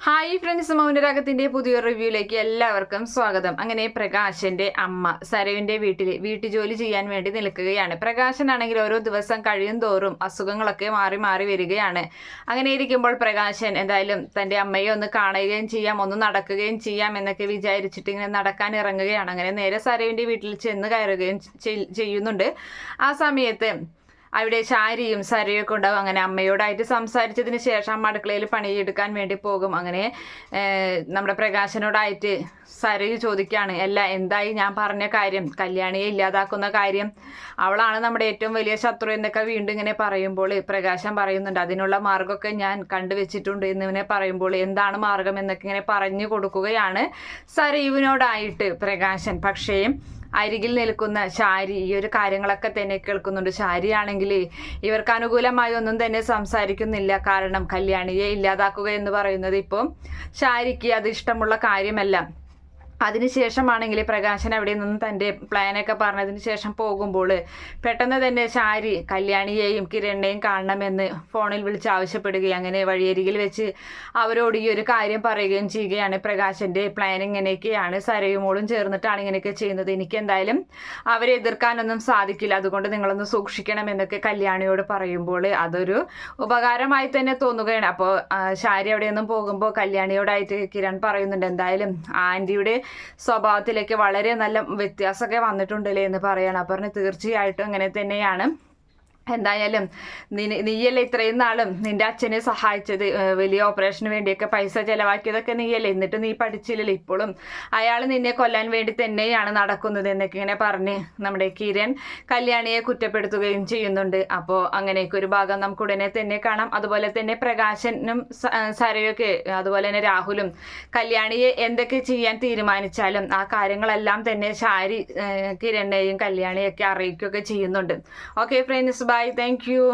Hi friends മൗനരാഗത്തിന്റെ പുതിയൊരു റിവ്യൂയിലേക്ക് എല്ലാവർക്കും സ്വാഗതം. അങ്ങനെ പ്രകാശന്റെ അമ്മ സരവിന്റെ വീട്ടിൽ വീട്ടുജോലി ചെയ്യാൻ വേണ്ടി നിൽക്കുകയാണ്. പ്രകാശനാണെങ്കിൽ ഓരോ ദിവസം കഴിയും തോറും അസുഖങ്ങളൊക്കെ മാറി മാറി വരികയാണ്. അങ്ങനെ ഇരിക്കുമ്പോൾ പ്രകാശൻ എന്തായാലും തന്റെ അമ്മയെ ഒന്ന് കാണുകയും ചെയ്യാം ഒന്ന് നടക്കുകയും ചെയ്യാം എന്നൊക്കെ വിചാരിച്ചിട്ട് ഇങ്ങനെ നടക്കാൻ ഇറങ്ങുകയാണ്. അങ്ങനെ നേരെ സരവിന്റെ വീട്ടിൽ ചെന്ന് കയറുകയും ചെയ്- ചെയ്യുന്നുണ്ട്. ആ സമയത്ത് അവിടെ ശാരിയും സരയൊക്കെ ഉണ്ടാവും. അങ്ങനെ അമ്മയോടായിട്ട് സംസാരിച്ചതിന് ശേഷം അടുക്കളയിൽ പണിയെടുക്കാൻ വേണ്ടി പോകും. അങ്ങനെ നമ്മുടെ പ്രകാശനോടായിട്ട് സരയു ചോദിക്കുകയാണ് അല്ല എന്തായി? ഞാൻ പറഞ്ഞ കാര്യം കല്യാണിയെ ഇല്ലാതാക്കുന്ന കാര്യം. അവളാണ് നമ്മുടെ ഏറ്റവും വലിയ ശത്രു എന്നൊക്കെ വീണ്ടും ഇങ്ങനെ പറയുമ്പോൾ പ്രകാശം പറയുന്നുണ്ട്. അതിനുള്ള മാർഗമൊക്കെ ഞാൻ കണ്ടുവച്ചിട്ടുണ്ട് എന്നിങ്ങനെ പറയുമ്പോൾ എന്താണ് മാർഗം എന്നൊക്കെ ഇങ്ങനെ പറഞ്ഞു കൊടുക്കുകയാണ് സരയുവിനോടായിട്ട് പ്രകാശൻ. പക്ഷേ അരികിൽ നിൽക്കുന്ന ശാരി ഈ ഒരു കാര്യങ്ങളൊക്കെ തന്നെ കേൾക്കുന്നുണ്ട്. ഷാരിയാണെങ്കിൽ ഇവർക്ക് അനുകൂലമായി ഒന്നും തന്നെ സംസാരിക്കുന്നില്ല. കാരണം കല്യാണിയെ ഇല്ലാതാക്കുക എന്ന് പറയുന്നത് ഇപ്പം ശാരിക്ക് അത് ഇഷ്ടമുള്ള കാര്യമല്ല. അതിനുശേഷമാണെങ്കിൽ പ്രകാശൻ അവിടെ നിന്ന് തന്റെ പ്ലാനൊക്കെ പറഞ്ഞതിന് ശേഷം പോകുമ്പോൾ പെട്ടെന്ന് തന്നെ ശാരി കല്യാണിയെയും കിരണിനെയും കാണണമെന്ന് ഫോണിൽ വിളിച്ച് ആവശ്യപ്പെടുകയും അങ്ങനെ വഴിയരികിൽ വെച്ച് അവരോട് ഈ ഒരു കാര്യം പറയുകയും ചെയ്യുകയാണ്. പ്രകാശന്റെ പ്ലാൻ ഇങ്ങനെയൊക്കെയാണ്. സരയുമോളും ചേർന്നിട്ടാണ് ഇങ്ങനെയൊക്കെ ചെയ്യുന്നത്. എനിക്ക് എന്തായാലും അവരെ എതിർക്കാനൊന്നും സാധിക്കില്ല. അതുകൊണ്ട് നിങ്ങളൊന്ന് സൂക്ഷിക്കണം എന്നൊക്കെ കല്യാണിയോട് പറയുമ്പോൾ അതൊരു ഉപകാരമായി തന്നെ തോന്നുകയാണ്. അപ്പോൾ ശാരി അവിടെ നിന്നും പോകുമ്പോൾ കല്യാണിയോടായിട്ട് കിരൺ പറയുന്നുണ്ട് എന്തായാലും ആന്റിയുടെ സ്വഭാവത്തിലേക്ക് വളരെ നല്ല വ്യത്യാസമൊക്കെ വന്നിട്ടുണ്ടല്ലേ എന്ന് പറയണം. അപർണ തീർച്ചയായിട്ടും അങ്ങനെ തന്നെയാണ്. എന്തായാലും നീയല്ലേ ഇത്രയും നാളും നിന്റെ അച്ഛനെ സഹായിച്ചത്? വലിയ ഓപ്പറേഷന് വേണ്ടിയൊക്കെ പൈസ ചെലവാക്കിയതൊക്കെ നീയല്ലേ? എന്നിട്ട് നീ പഠിച്ചില്ലല്ലോ ഇപ്പോഴും. അയാൾ നിന്നെ കൊല്ലാൻ വേണ്ടി തന്നെയാണ് നടക്കുന്നത് എന്നൊക്കെ ഇങ്ങനെ പറഞ്ഞ് നമ്മുടെ കിരൺ കല്യാണിയെ കുറ്റപ്പെടുത്തുകയും ചെയ്യുന്നുണ്ട്. അപ്പോൾ അങ്ങനെയൊക്കെ ഒരു ഭാഗം നമുക്ക് ഉടനെ തന്നെ കാണാം. അതുപോലെ തന്നെ പ്രകാശനും സരയൊക്കെ അതുപോലെ തന്നെ രാഹുലും കല്യാണിയെ എന്തൊക്കെ ചെയ്യാൻ തീരുമാനിച്ചാലും ആ കാര്യങ്ങളെല്ലാം തന്നെ ശാരി കിരണിനെയും കല്യാണിയൊക്കെ അറിയിക്കുകയൊക്കെ ചെയ്യുന്നുണ്ട്. Okay friends bye. bye. Thank you.